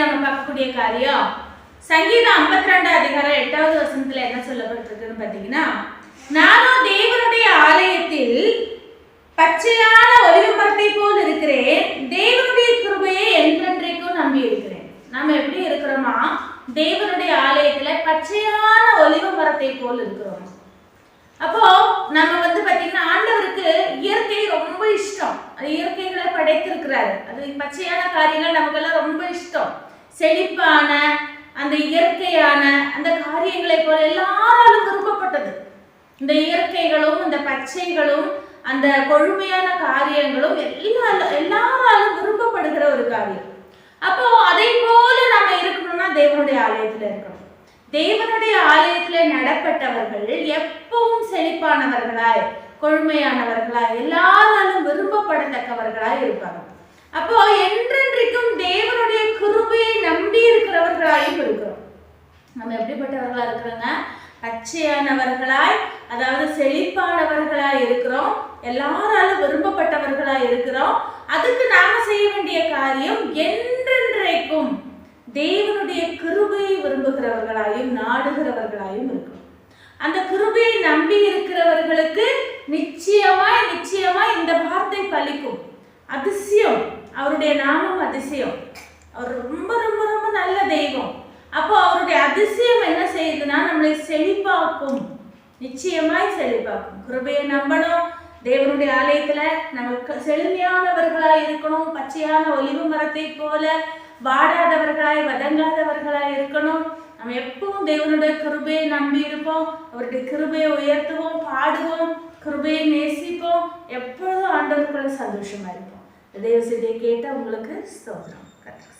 நம்ம பார்க்கக்கூடிய காரியம். சங்கீதம் ஐம்பத்தி ரெண்டு அதிகாரம் எட்டாவது வசனத்துல என்ன சொல்லப்பட்டிருக்குன்னு பார்த்தீங்கன்னா நானும் தேவனுடைய ஆலயத்தில் பச்சையான ஒளிவு மரத்தை போல் இருக்கிறேன். தேவனுடைய கிருபையை என்றென்றைக்கும் நம்பி இருக்கிறேன் நம்ம எப்படி இருக்கிறோமா? தேவனுடைய ஆலயத்துல பச்சையான ஒளிவு மரத்தை போல் இருக்கிறோம். அப்போ நம்ம வந்து பாத்தீங்கன்னா ஆண்டவருக்கு இயற்கை ரொம்ப இஷ்டம். அது இயற்கைகளை படைத்திருக்கிறாரு. அது பச்சையான காரியங்கள் நமக்கெல்லாம் ரொம்ப இஷ்டம். செழிப்பான அந்த இயற்கையான அந்த காரியங்களை போல எல்லாராலும் விரும்பப்பட்டது. இந்த இயற்கைகளும் இந்த பச்சைகளும் அந்த கொழுமையான காரியங்களும் எல்லா எல்லாராலும் விரும்பப்படுகிற ஒரு காரியம். அப்போ அதை போல நம்ம இருக்கணும்னா தேவனுடைய ஆலயத்துல இருக்கணும். தேவனுடைய ஆலயத்துல நடப்பட்டவர்கள் எப்பவும் செழிப்பானவர்களாய் கொழுமையானவர்களாய் எல்லாராலும் விரும்பப்படத்தக்கவர்களாய் இருப்பாங்க. அப்போ என்றென்றைக்கும் தேவனுடைய கிருபையை நம்பி இருக்கிறவர்களாயும் இருக்கிறோம் நம்ம எப்படிப்பட்டவர்களா இருக்கிறோங்க? பச்சையானவர்களாய் அதாவது செழிப்பானவர்களாய் இருக்கிறோம். எல்லாராலும் விரும்பப்பட்டவர்களாய் இருக்கிறோம். அதுக்கு நாம செய்ய வேண்டிய காரியம் என்றென்றைக்கும் தேவனுடைய கிருபையை விரும்புகிறவர்களாயும் நாடுகிறவர்களாயும் இருக்கும் அந்த கிருபையை நம்பி இருக்கிறவர்களுக்கு நிச்சயமாய் நிச்சயமாய் இந்த வார்த்தை பலிக்கும். அதிசயம். அவருடைய நாமம் அதிசயம். அவர் ரொம்ப ரொம்ப ரொம்ப நல்ல தெய்வம். அப்போ அவருடைய அதிசயம் என்ன செய்யுதுன்னா நம்மளை செழிப்பாக்கும். நிச்சயமாய் செழிப்பாக்கும். கிருபையை நம்பணும். தேவனுடைய ஆலயத்துல நமக்கு செழுமையானவர்களாய் இருக்கணும். பச்சையான ஒலிவு மரத்தை போல வாடாதவர்களாய் வதங்காதவர்களாய் இருக்கணும். நம்ம எப்பவும் தேவனுடைய கிருபையை நம்பி இருப்போம். அவருடைய கிருபையை உயர்த்துவோம் பாடுவோம் கிருபையை நேசிப்போம். எப்பொழுதும் ஆண்டவருக்குள்ள சந்தோஷமா இருப்போம். தேவ செய்தியை கேட்ட உங்களுக்கு ஸ்தோத்திரம். கர்த்தர்